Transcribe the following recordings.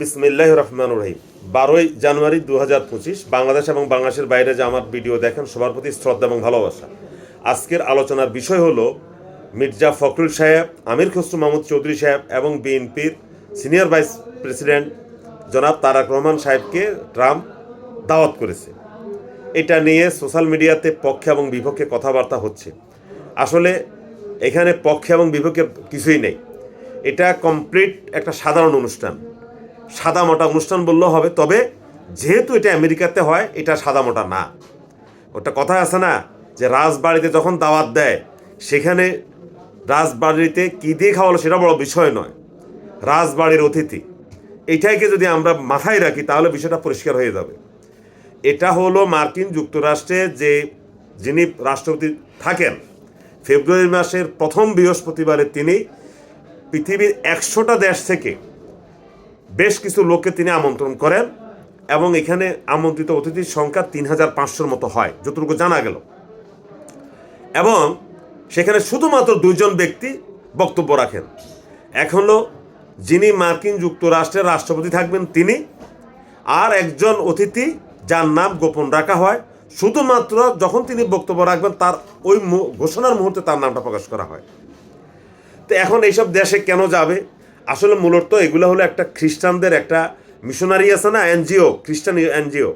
বিসমিল্লাহ রহমান রহিম। বারোই জানুয়ারি দু হাজার পঁচিশ, বাংলাদেশ এবং বাংলাদেশের বাইরে যে আমার ভিডিও দেখেন, সবার প্রতি শ্রদ্ধা এবং ভালোবাসা। আজকের আলোচনার বিষয় হলো মির্জা ফখরুল সাহেব, আমির খসরু মাহমুদ চৌধুরী সাহেব এবং বিএনপির সিনিয়র ভাইস প্রেসিডেন্ট জনাব তারাক রহমান সাহেবকে ট্রাম্প দাওয়াত করেছে। এটা নিয়ে সোশ্যাল মিডিয়াতে পক্ষে এবং বিপক্ষে কথাবার্তা হচ্ছে। আসলে এখানে পক্ষে এবং বিপক্ষে কিছুই নেই। এটা কমপ্লিট একটা সাধারণ অনুষ্ঠান। সাদা মোটা অনুষ্ঠান বললেও হবে, তবে যেহেতু এটা আমেরিকাতে হয়, এটা সাদা মোটা না। ওটা কথা আছে না যে রাজবাড়িতে যখন দাওয়াত দেয়, সেখানে রাজবাড়িতে কী দিয়ে খাওয়ালো সেটা বড় বিষয় নয়। রাজবাড়ির অতিথি। এইটাকে যদি আমরা মাথায় রাখি, তাহলে বিষয়টা পরিষ্কার হয়ে যাবে। এটা হলো মার্কিন যুক্তরাষ্ট্রে যে যিনি রাষ্ট্রপতি থাকেন, ফেব্রুয়ারি মাসের প্রথম বৃহস্পতিবারে তিনি পৃথিবীর একশোটা দেশ থেকে বেশ কিছু লোককে তিনি আমন্ত্রণ করেন এবং এখানে আমন্ত্রিত অতিথির সংখ্যা তিন হাজার পাঁচশোর মতো হয়, যতটুকু জানা গেল। এবং সেখানে শুধুমাত্র দুইজন ব্যক্তি বক্তব্য রাখেন। এক হলো যিনি মার্কিন যুক্তরাষ্ট্রের রাষ্ট্রপতি থাকবেন তিনি, আর একজন অতিথি যার নাম গোপন রাখা হয়। শুধুমাত্র যখন তিনি বক্তব্য রাখবেন তার ওই ঘোষণার মুহূর্তে তার নামটা প্রকাশ করা হয়। তো এখন এইসব দেশে কেন যাবে? আসলে মূলত এগুলো হলো একটা খ্রিস্টানদের একটা মিশনারি আছে না, এনজিও, খ্রিস্টান এনজিও।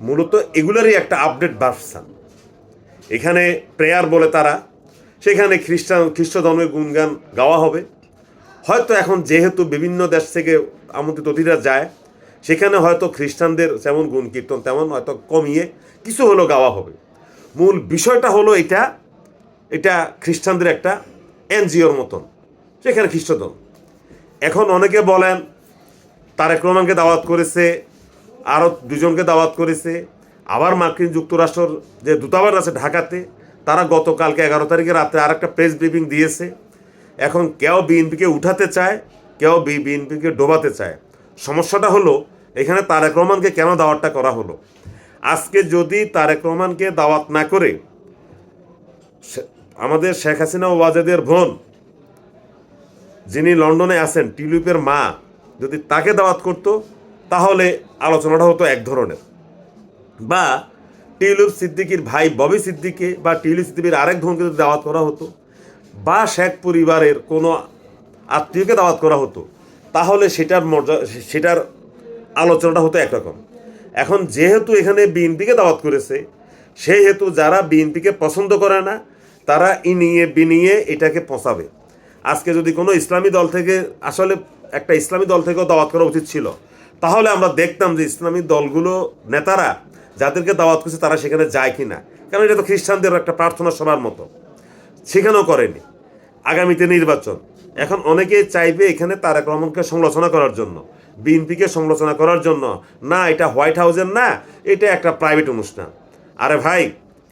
মূলত এগুলোরই একটা আপডেট ভার্সান এখানে প্রেয়ার বলে তারা, সেখানে খ্রিস্টান খ্রিস্ট ধর্মের গুণগান গাওয়া হবে। হয়তো এখন যেহেতু বিভিন্ন দেশ থেকে আমন্ত্রিত অতিথিরা যায়, সেখানে হয়তো খ্রিস্টানদের যেমন গুণ কীর্তন তেমন হয়তো কমিয়ে কিছু হলো গাওয়া হবে। মূল বিষয়টা হলো এটা এটা খ্রিস্টানদের একটা এনজিওর মতন, সেখানে খ্রিস্টধর্ম। এখন অনেকে বলেন, তারেক রহমানকে দাওয়াত করেছে, আরও দুজনকে দাওয়াত করেছে। আবার মার্কিন যুক্তরাষ্ট্রর যে দূতাবাস আছে ঢাকাতে, তারা গতকালকে এগারো তারিখে রাতে আর একটা প্রেস ব্রিফিং দিয়েছে। এখন কেউ বিএনপিকে উঠাতে চায়, কেউ বিএনপিকে ডোবাতে চায়। সমস্যাটা হলো, এখানে তারেক রহমানকে কেন দাওয়াতটা করা হলো? আজকে যদি তারেক রহমানকে দাওয়াত না করে আমাদের শেখ হাসিনা ওয়াজেদের বোন যিনি লন্ডনে আছেন, টিউলিপের মা, যদি তাকে দাওয়াত করতো, তাহলে আলোচনাটা হতো এক ধরনের। বা টিউলিপ সিদ্দিকির ভাই ববি সিদ্দিকে বা টিউলিপ সিদ্দিকির আরেক ধনকে যদি দাওয়াত করা হতো, বা শেখ পরিবারের কোনো আত্মীয়কে দাওয়াত করা হতো, তাহলে সেটার মর্যাদা সেটার আলোচনাটা হতো একরকম। এখন যেহেতু এখানে বিএনপিকে দাওয়াত করেছে, সেহেতু যারা বিএনপিকে পছন্দ করে না, তারা ইনিয়ে বিনিয়ে এটাকে পচাবে। আজকে যদি কোনো ইসলামী দল থেকে আসলে একটা ইসলামী দল থেকেও দাওয়াত করা উচিত ছিল, তাহলে আমরা দেখতাম যে ইসলামী দলগুলো নেতারা যাদেরকে দাওয়াত করছে তারা সেখানে যায় কি না কারণ এটা তো খ্রিস্টানদের একটা প্রার্থনা সবার মতো। সেখানেও করেনি। আগামীতে নির্বাচন। এখন অনেকেই চাইবে এখানে তারেক রহমানকে সমালোচনা করার জন্য, বিএনপিকে সমালোচনা করার জন্য। না, এটা হোয়াইট হাউসের না, এটা একটা প্রাইভেট অনুষ্ঠান। আরে ভাই,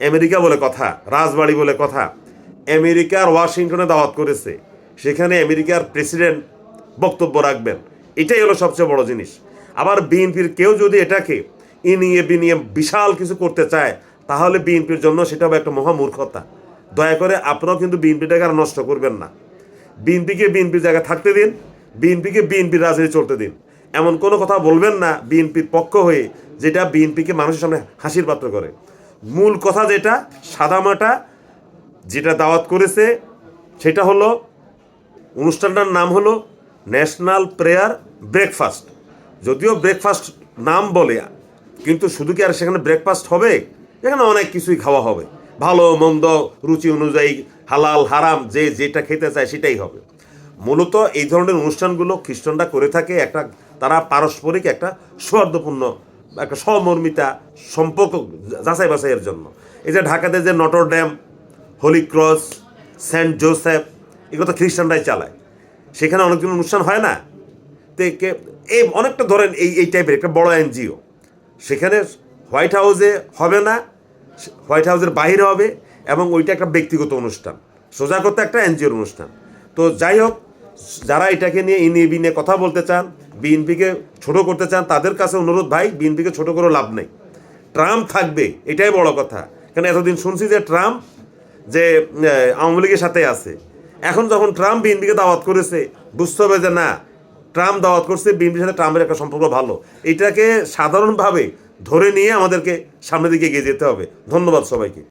আমেরিকা বলে কথা, রাজবাড়ি বলে কথা। আমেরিকার ওয়াশিংটনে দাওয়াত করেছে। সেখানে আমেরিকার প্রেসিডেন্ট বক্তব্য রাখবেন। এটাই হলো সবচেয়ে বড় জিনিস। আবার বিএনপির কেউ যদি এটাকে ইনিয়ে বিনিয়ে বিশাল কিছু করতে চায়, তাহলে বিএনপির জন্য সেটা হবে একটা মহামূর্খতা দয়া করে আপনারাও কিন্তু বিএনপিটাকে আর নষ্ট করবেন না। বিএনপিকে বিএনপির জায়গায় থাকতে দিন, বিএনপিকে বিএনপির রাজনীতি চলতে দিন। এমন কোনো কথা বলবেন না বিএনপির পক্ষ হয়ে, যেটা বিএনপিকে মানুষের সামনে হাসির পাত্র করে। মূল কথা যেটা, সাদামাটা, যেটা দাওয়াত করেছে, সেটা হলো অনুষ্ঠানটার নাম হলো ন্যাশনাল প্রেয়ার ব্রেকফাস্ট। যদিও ব্রেকফাস্ট নাম বলে, কিন্তু শুধু কি আর সেখানে ব্রেকফাস্ট হবে? এখানে অনেক কিছুই খাওয়া হবে। ভালো, মন্দ, রুচি অনুযায়ী, হালাল, হারাম, যে যেটা খেতে চায় সেটাই হবে। মূলত এই ধরনের অনুষ্ঠানগুলো খ্রিস্টানরা করে থাকে একটা, তারা পারস্পরিক একটা সৌহার্দ্যপূর্ণ, একটা সমর্মিতা সম্পর্ক যাচাই বাছাইয়ের জন্য। এই যে ঢাকাতে যে Notre Dame Holy Cross, Saint Joseph এগুলো তো খ্রিস্টানরাই চালায়। সেখানে অনেকজন অনুষ্ঠান হয় না? তো এই অনেকটা ধরেন এই এই টাইপের একটা বড় এনজিও। সেখানে হোয়াইট হাউসে হবে না হোয়াইট হাউসের বাইরে হবে এবং ওইটা একটা ব্যক্তিগত অনুষ্ঠান। সোজা করতে একটা এনজিওর অনুষ্ঠান। তো যাই হোক, যারা এটাকে নিয়ে ইনিয়ে বিনিয়ে কথা বলতে চান, বিএনপিকে ছোট করতে চান, তাদের কাছে অনুরোধ ভাই, বিএনপিকে ছোট করে লাভ নেই। ট্রাম্প থাকবে, এটাই বড় কথা। কারণ এতদিন শুনছি যে ট্রাম্প যে আওয়ামী লীগের সাথে আছে। এখন যখন ট্রাম্প বিএনপিকে দাওয়াত করেছে, বুঝতে হবে যে না, ট্রাম্প দাওয়াত করছে বিএনপির সাথে ট্রাম্পের একটা সম্পর্ক ভালো। এটাকে সাধারণভাবে ধরে নিয়ে আমাদেরকে সামনের দিকে এগিয়ে যেতে হবে। ধন্যবাদ সবাইকে।